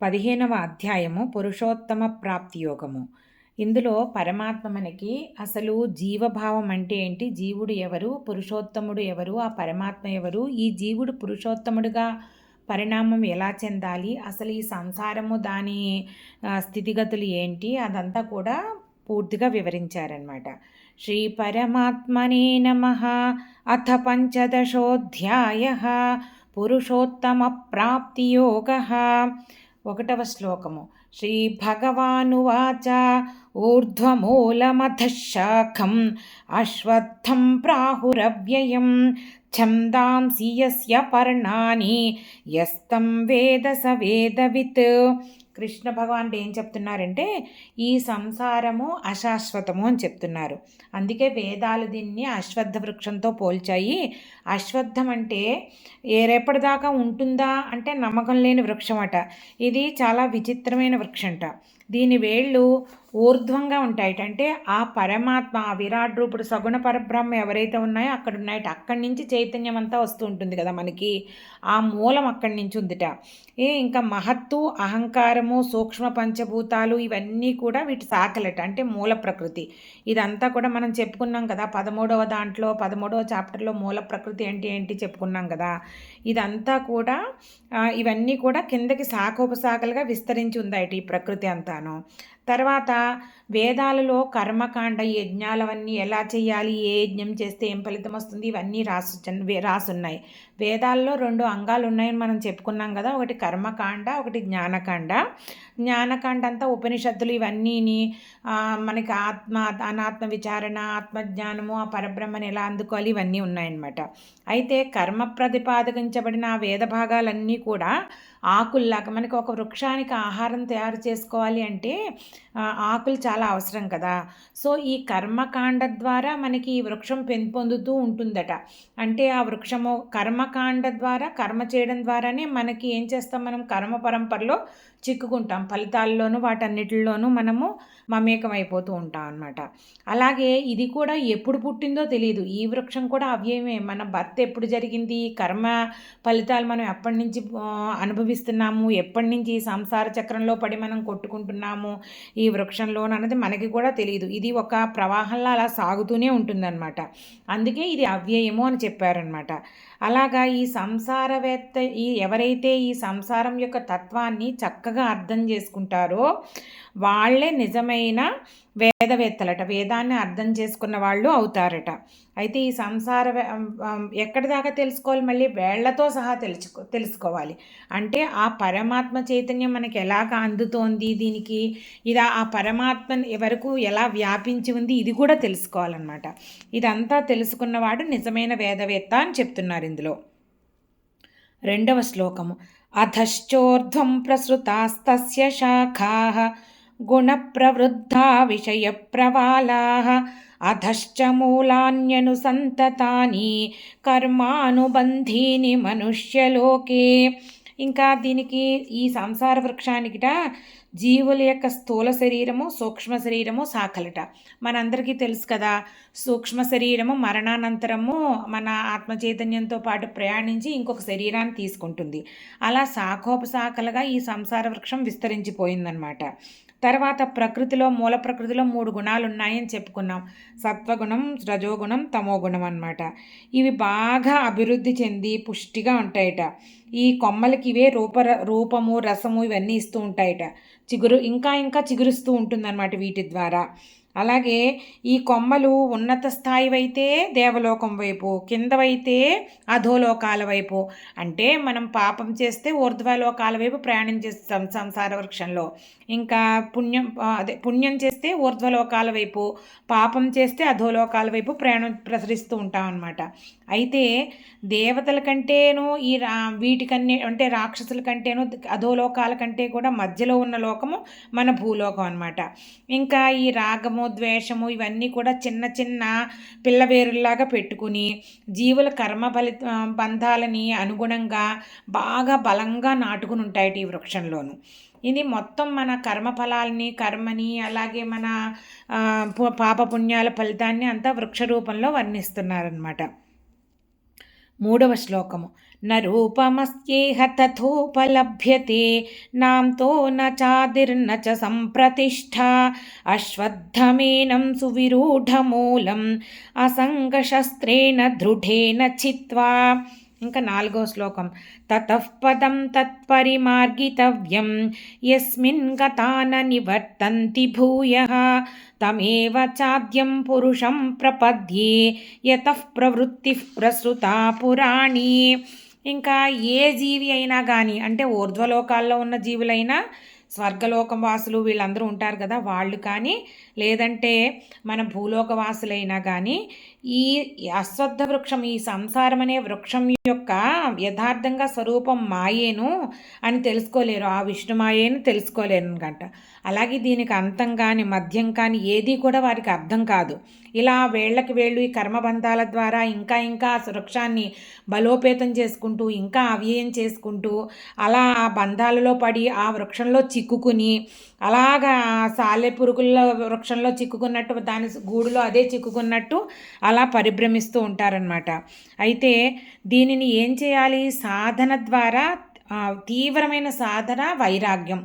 పదిహేనవ అధ్యాయము పురుషోత్తమ ప్రాప్తి యోగము. ఇందులో పరమాత్మ మనకి అసలు జీవభావం అంటే ఏంటి? జీవుడు ఎవరు? పురుషోత్తముడు ఎవరు? ఆ పరమాత్మ ఎవరు? ఈ జీవుడు పురుషోత్తముడుగా పరిణామం ఎలా చెందాలి? అసలు ఈ సంసారము దాని స్థితిగతులు ఏంటి? అదంతా కూడా పూర్తిగా వివరించారనమాట శ్రీ పరమాత్మనే నమ. అథ పంచదశోధ్యాయ. పురుషోత్తమ ప్రాప్తియోగ ఒకటవ శ్లోకము. శ్రీ భగవానువాచ ఊర్ధ్వమూలమథ శాఖం అశ్వత్థం ప్రాహురవ్యయం ఛందాంసి యస్య పర్ణాని యస్తం వేద స వేదవిత్ కృష్ణ భగవానుడు ఏం చెప్తున్నారంటే ఈ సంసారము అశాశ్వతము అని చెప్తున్నారు. అందుకే వేదాలు దీన్ని అశ్వత్థ వృక్షంతో పోల్చాయి. అశ్వత్థం అంటే ఏ రేపటిదాకా ఉంటుందా అంటే నమ్మకం లేని వృక్షం అట. ఇది చాలా విచిత్రమైన వృక్షంట. దీని వేళ్ళు ఊర్ధ్వంగా ఉంటాయట అంటే ఆ పరమాత్మ ఆ విరాట్ రూపుడు సగుణ పరబ్రహ్మ ఎవరైతే ఉన్నాయో అక్కడ ఉన్నాయట అక్కడి నుంచి చైతన్యం అంతా వస్తూ ఉంటుంది కదా మనకి. ఆ మూలం అక్కడి నుంచి ఉందిట. ఏ ఇంకా మహత్తు అహంకారము సూక్ష్మ పంచభూతాలు ఇవన్నీ కూడా వీటి శాఖలట అంటే మూల ప్రకృతి. ఇదంతా కూడా మనం చెప్పుకున్నాం కదా. పదమూడవ దాంట్లో పదమూడవ చాప్టర్లో మూల ప్రకృతి ఏంటి ఏంటి చెప్పుకున్నాం కదా. ఇదంతా కూడా ఇవన్నీ కూడా కిందకి శాఖోపశాఖలుగా విస్తరించి ఉందాయట ఈ ప్రకృతి అంతాను. తర్వాత వేదాలలో కర్మకాండ యజ్ఞాలవన్నీ ఎలా చేయాలి? ఏ యజ్ఞం చేస్తే ఏం ఫలితం వస్తుంది? ఇవన్నీ రాసు రాసున్నాయి. వేదాల్లో రెండు అంగాలు ఉన్నాయని మనం చెప్పుకున్నాం కదా. ఒకటి కర్మకాండ ఒకటి జ్ఞానకాండ. జ్ఞానకాండ అంతా ఉపనిషత్తులు ఇవన్నీని మనకి ఆత్మ అనాత్మ విచారణ ఆత్మజ్ఞానము ఆ పరబ్రహ్మని ఎలా అందుకోవాలి? ఇవన్నీ ఉన్నాయన్నమాట. అయితే కర్మ ప్రతిపాదించబడిన ఆ వేద భాగాలన్నీ కూడా ఆకుల్లాగా మనకి ఒక వృక్షానికి ఆహారం తయారు చేసుకోవాలి అంటే ఆకులు చాలా చాలా అవసరం కదా. సో ఈ కర్మకాండ ద్వారా మనకి ఈ వృక్షం పెంపొందుతూ ఉంటుందట. అంటే ఆ వృక్షము కర్మకాండ ద్వారా కర్మ చేయడం ద్వారానే మనకి ఏం చేస్తాం మనం? కర్మ పరంపరలో చిక్కుకుంటాం. ఫలితాల్లోనూ వాటన్నిటిలోనూ మనము మమేకమైపోతూ ఉంటాం అనమాట అలాగే ఇది కూడా ఎప్పుడు పుట్టిందో తెలియదు ఈ వృక్షం కూడా అవ్యయమే. మన భర్త ఎప్పుడు జరిగింది? కర్మ ఫలితాలు మనం ఎప్పటి నుంచి అనుభవిస్తున్నాము? ఎప్పటి నుంచి సంసార చక్రంలో పడి మనం కొట్టుకుంటున్నాము? ఈ వృక్షంలో అన్నది మనకి కూడా తెలియదు. ఇది ఒక ప్రవాహంలో అలా సాగుతూనే ఉంటుందన్నమాట. అందుకే ఇది అవ్యయము అని చెప్పారనమాట అలాగా ఈ సంసారవేత్త ఈ ఎవరైతే ఈ సంసారం యొక్క తత్వాన్ని చక్కగా అర్థం చేసుకుంటారో వాళ్ళే నిజమైన వేదవేత్తలట. వేదాన్ని అర్థం చేసుకున్న వాళ్ళు అవుతారట. అయితే ఈ సంసార ఎక్కడి దాకా తెలుసుకోవాలి? మళ్ళీ వేళ్ళతో సహా తెలుసుకో తెలుసుకోవాలి. అంటే ఆ పరమాత్మ చైతన్యం మనకి ఎలాగ అందుతోంది? దీనికి ఇది ఆ పరమాత్మ వరకు ఎలా వ్యాపించి ఉంది? ఇది కూడా తెలుసుకోవాలన్నమాట. ఇదంతా తెలుసుకున్నవాడు నిజమైన వేదవేత్త అని చెప్తున్నారు ఇందులో. రెండవ శ్లోకము. అధశ్చోర్ధ్వం ప్రసృతాస్తస్య శాఖా గుణప్రవృద్ధా విషయప్రవాలాः అధశ్చ మూలాన్యనుసంతతాని కర్మానుబంధీని మనుష్యలోకే. ఇంకా దీనికి ఈ సంసార వృక్షానికిట జీవుల యొక్క స్థూల శరీరము సూక్ష్మ శరీరము సాకలట. మనందరికీ తెలుసు కదా సూక్ష్మ శరీరము మరణానంతరము మన ఆత్మ చైతన్యంతో పాటు ప్రయాణించి ఇంకొక శరీరాన్ని తీసుకుంటుంది. అలా శాఖోపశాఖలుగా ఈ సంసార వృక్షం విస్తరించిపోయిందనమాట తర్వాత ప్రకృతిలో మూల ప్రకృతిలో మూడు గుణాలు ఉన్నాయని చెప్పుకున్నాం. సత్వగుణం రజోగుణం తమోగుణం అనమాట ఇవి బాగా అభివృద్ధి చెంది పుష్టిగా ఉంటాయట. ఈ కొమ్మలకి ఇవే రూప రూపము రసము ఇవన్నీ ఇస్తూ ఉంటాయట. చిగురు ఇంకా ఇంకా చిగురుస్తూ ఉంటుందన్నమాట వీటి ద్వారా. అలాగే ఈ కొమ్మలు ఉన్నత స్థాయి అయితే దేవలోకం వైపు కిందవైతే అధోలోకాల వైపు. అంటే మనం పాపం చేస్తే ఊర్ధ్వలోకాల వైపు ప్రయాణం చేస్తాం సంసార వృక్షంలో. ఇంకా పుణ్యం అదే పుణ్యం చేస్తే ఊర్ధ్వలోకాల వైపు పాపం చేస్తే అధోలోకాల వైపు ప్రయాణం ప్రసరిస్తూ ఉంటాం అనమాట అయితే దేవతల కంటేనూ ఈ రా వీటికన్నీ అంటే రాక్షసుల కంటేనూ అధోలోకాల కంటే కూడా మధ్యలో ఉన్న లోకము మన భూలోకం అనమాట ఇంకా ఈ రాగము ద్వేషము ఇవన్నీ కూడా చిన్న చిన్న పిల్లవేరుల్లాగా పెట్టుకుని జీవుల కర్మ ఫలి బంధాలని అనుగుణంగా బాగా బలంగా నాటుకుని ఉంటాయి ఈ వృక్షంలోను. ఇది మొత్తం మన కర్మఫలాల్ని కర్మని అలాగే మన పాపపుణ్యాల ఫలితాన్ని అంతా వృక్ష రూపంలో వర్ణిస్తున్నారనమాట మూడవ శ్లోకము. నూపమస్యేహ తథోపలభ్యతే నాంతో నాదిర్న చ సంప్రతిష్ట అశ్వత్థమేనం సువిరూఢమూలం అసంగశస్త్రేణ దృఢేన చిత్వా ఇంకా నాలుగో శ్లోకం. తతఃపదం తత్పరిమార్గితవ్యం. యస్మిన్ గతాన నివర్తంతి భూయ. తమేవ చాద్యం పురుషం ప్రపద్యే. యతః ప్రవృత్తి ప్రసృత పురాణి. ఇంకా ఏ జీవి అయినా కానీ అంటే ఊర్ధ్వలోకాల్లో ఉన్న జీవులైనా స్వర్గలోకం వాసులు వీళ్ళందరూ ఉంటారు కదా వాళ్ళు కానీ లేదంటే మన భూలోకవాసులైనా కానీ ఈ అశ్వద్ధ వృక్షం ఈ సంసారం అనే వృక్షం యొక్క యథార్థంగా స్వరూపం మాయేను అని తెలుసుకోలేరు. ఆ విష్ణుమాయేను తెలుసుకోలేరు అనమాట. అలాగే దీనికి అంతం కానీ మద్యం కానీ ఏది కూడా వారికి అర్థం కాదు. ఇలా వేళ్ళకి వేళ్ళు ఈ కర్మబంధాల ద్వారా ఇంకా ఇంకా వృక్షాన్ని బలోపేతం చేసుకుంటూ ఇంకా అవ్యయం చేసుకుంటూ అలా ఆ బంధాలలో పడి ఆ వృక్షంలో చిక్కుకుని అలాగా సాలె పురుగుల వృక్షంలో చిక్కుకున్నట్టు దాని గూడులో అదే చిక్కుకున్నట్టు అలా పరిభ్రమిస్తూ ఉంటారనమాట అయితే దీనిని ఏం చేయాలి? సాధన ద్వారా తీవ్రమైన సాధన వైరాగ్యం.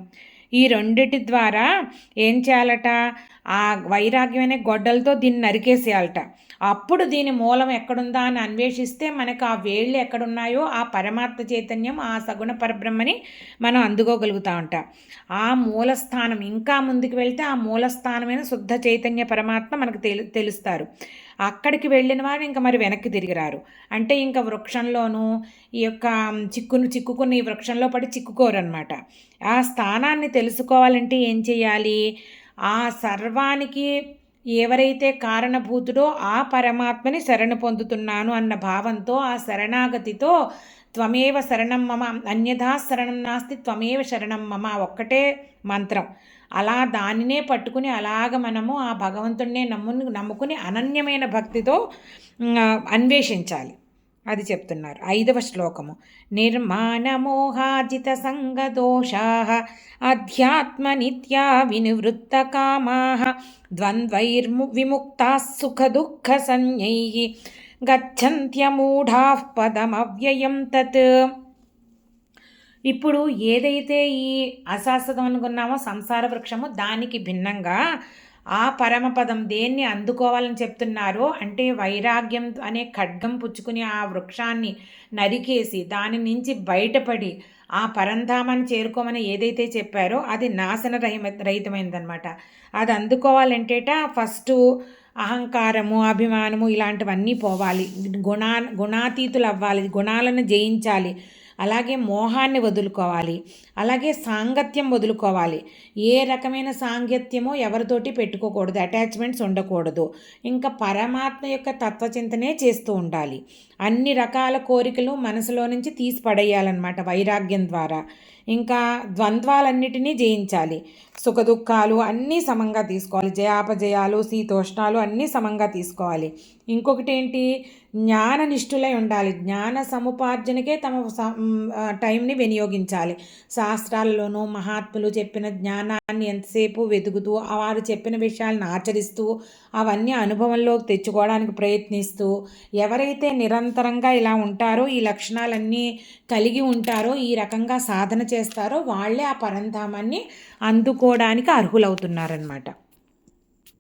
ఈ రెండిటి ద్వారా ఏం చేయాలట? ఆ వైరాగ్యం అనే గొడ్డలతో దీన్ని నరికేసేయాలట. అప్పుడు దీని మూలం ఎక్కడుందా అని అన్వేషిస్తే మనకు ఆ వేళ్ళు ఎక్కడున్నాయో ఆ పరమాత్మ చైతన్యం ఆ సగుణ పరబ్రహ్మని మనం అందుకోగలుగుతా ఉంటాం ఆ మూలస్థానం ఇంకా ముందుకు వెళ్తే ఆ మూలస్థానమైన శుద్ధ చైతన్య పరమాత్మ మనకు తెలు తెలుస్తారు. అక్కడికి వెళ్ళిన వారు ఇంకా మరి వెనక్కి తిరిగిరారు అంటే ఇంకా వృక్షంలోనూ ఈ యొక్క చిక్కును చిక్కుకుని ఈ వృక్షంలో పడి చిక్కుకోరనమాట ఆ స్థానాన్ని తెలుసుకోవాలంటే ఏం చేయాలి? ఆ సర్వానికి ఎవరైతే కారణభూతుడో ఆ పరమాత్మని శరణు పొందుతున్నాను అన్న భావంతో ఆ శరణాగతితో త్వమేవ శరణం మమ అన్యథా శరణం నాస్తి త్వమేవ శరణం మమ ఒక్కటే మంత్రం. అలా దానినే పట్టుకుని అలాగ మనము ఆ భగవంతుడినే నమ్ముని నమ్ముకుని అనన్యమైన భక్తితో అన్వేషించాలి. అది చెప్తున్నారు. ఐదవ శ్లోకము. నిర్మాణమోహాజిత సంగదోషా అధ్యాత్మ నిత్యా వినివృత్త కామా ద్వంద్వైర్ము విముక్తా సుఖ దుఃఖ సంజ్ఞై గచ్చంత్యమూఢా పదమవ్యయం తత్. ఇప్పుడు ఏదైతే ఈ అశాశ్వతం అనుకున్నామో సంసార వృక్షము దానికి భిన్నంగా ఆ పరమపదం దేన్ని అందుకోవాలని చెప్తున్నారో అంటే వైరాగ్యం అనే ఖడ్గం పుచ్చుకుని ఆ వృక్షాన్ని నరికేసి దాని నుంచి బయటపడి ఆ పరంధామాన్ని చేరుకోమని ఏదైతే చెప్పారో అది నాశన రహిమ రహితమైనదనమాట అది అందుకోవాలంటేట ఫస్ట్ అహంకారము అభిమానము ఇలాంటివన్నీ పోవాలి. గుణా గుణాతీతులు అవ్వాలి గుణాలను జయించాలి. అలాగే మోహాన్ని వదులుకోవాలి. అలాగే సాంగత్యం వదులుకోవాలి. ఏ రకమైన సాంగత్యమో ఎవరితోటి పెట్టుకోకూడదు అటాచ్మెంట్స్ ఉండకూడదు. ఇంకా పరమాత్మ యొక్క తత్వచింతనే చేస్తూ ఉండాలి. అన్ని రకాల కోరికలు మనసులో నుంచి తీసి పడేయాలన్నమాట వైరాగ్యం ద్వారా. ఇంకా ద్వంద్వాలన్నిటినీ జయించాలి. సుఖదుఖాలు అన్నీ సమంగా తీసుకోవాలి. జయాపజయాలు శీతోష్ణాలు అన్నీ సమంగా తీసుకోవాలి. ఇంకొకటి ఏంటి? జ్ఞాన నిష్ఠులై ఉండాలి. జ్ఞాన సముపార్జనకే తమ టైంని వినియోగించాలి. సా శాస్త్రాలలోనూ మహాత్ములు చెప్పిన జ్ఞానాన్ని ఎంతసేపు వెతుకుతూ వారు చెప్పిన విషయాలను ఆచరిస్తూ అవన్నీ అనుభవంలోకి తెచ్చుకోవడానికి ప్రయత్నిస్తూ ఎవరైతే నిరంతరంగా ఇలా ఉంటారో ఈ లక్షణాలన్నీ కలిగి ఉంటారో ఈ రకంగా సాధన చేస్తారో వాళ్ళే ఆ పరంధామాన్ని అందుకోవడానికి అర్హులవుతున్నారనమాట